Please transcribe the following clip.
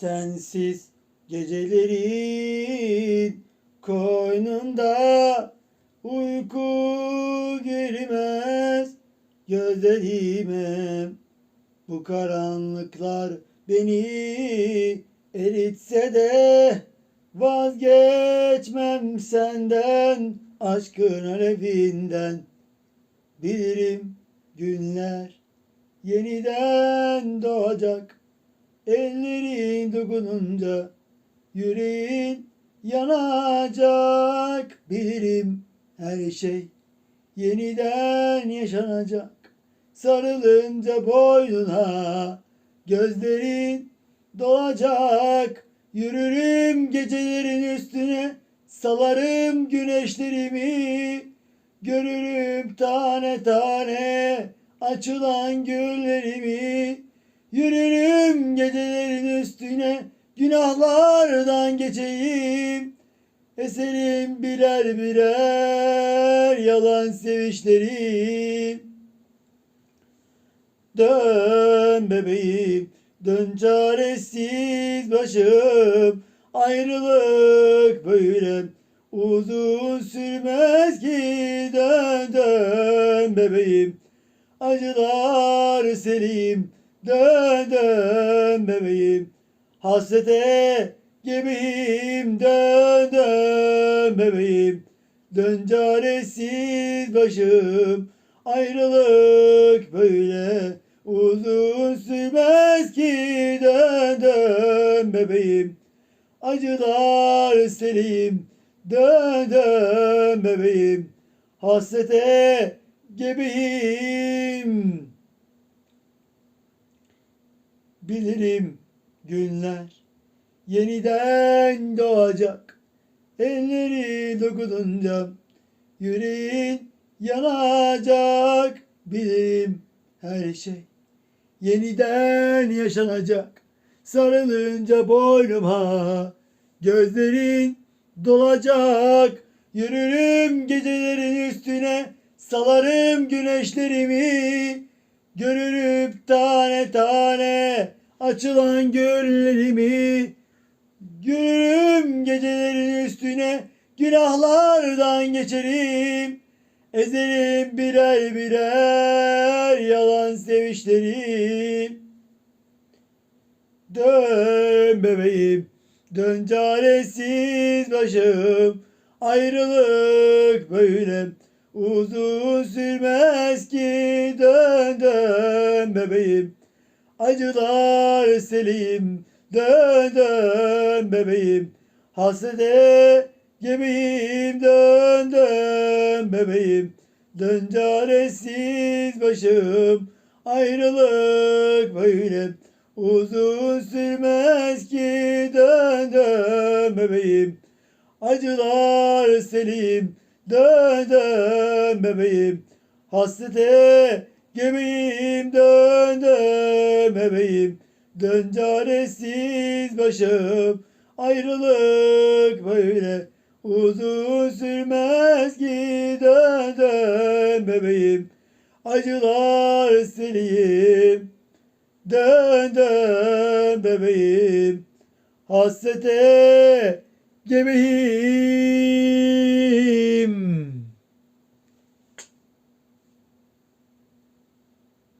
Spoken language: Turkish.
Sensiz gecelerin koynunda uyku girmez gözlerime. Bu karanlıklar beni eritse de vazgeçmem senden aşkın alevinden. Bilirim günler yeniden doğacak. Ellerin dokununca yüreğin yanacak. Bilirim her şey yeniden yaşanacak. Sarılınca boynuna gözlerin dolacak. Yürürüm gecelerin üstüne salarım güneşlerimi. Görürüm tane tane açılan güllerimi. Yürürüm gecelerin üstüne günahlardan geçeyim. Eserim birer birer yalan sevişlerim. Dön bebeğim, dön çaresiz başım. Ayrılık böyle uzun sürmez ki. Dön dön bebeğim, acılar selim. Dön bebeğim, hasrete gebeyim. Dön dön bebeğim, dön çaresiz başım. Ayrılık böyle uzun sürmez ki dön dön bebeğim. Acılar selim dön dön bebeğim. Hasrete gebeyim. Bilirim günler yeniden doğacak. Elleri dokununca yüreğin yanacak. Bilirim her şey yeniden yaşanacak. Sarılınca boynuma gözlerin dolacak. Yürürüm gecelerin üstüne salarım güneşlerimi görürüm tane tane açılan göllerimi Görürüm gecelerin üstüne günahlardan geçerim. Ezerim birer birer yalan sevişlerim. Dön bebeğim, dön çaresiz başım. Ayrılık böyle uzun sürmez ki. Dön dön bebeğim, acılar selim. Dön dön bebeğim, hasrete gemiyim. Dön dön bebeğim, dön çaresiz başım. Ayrılık böyle uzun sürmez ki. Dön dön bebeğim, acılar selim. Dön dön bebeğim, hasrete gemiyim. Dön dön bebeğim. Dön çaresiz başım. Ayrılık böyle uzun sürmez ki. Dön dön bebeğim. Acılar sileyim dön dön bebeğim. Hasrete gemiyim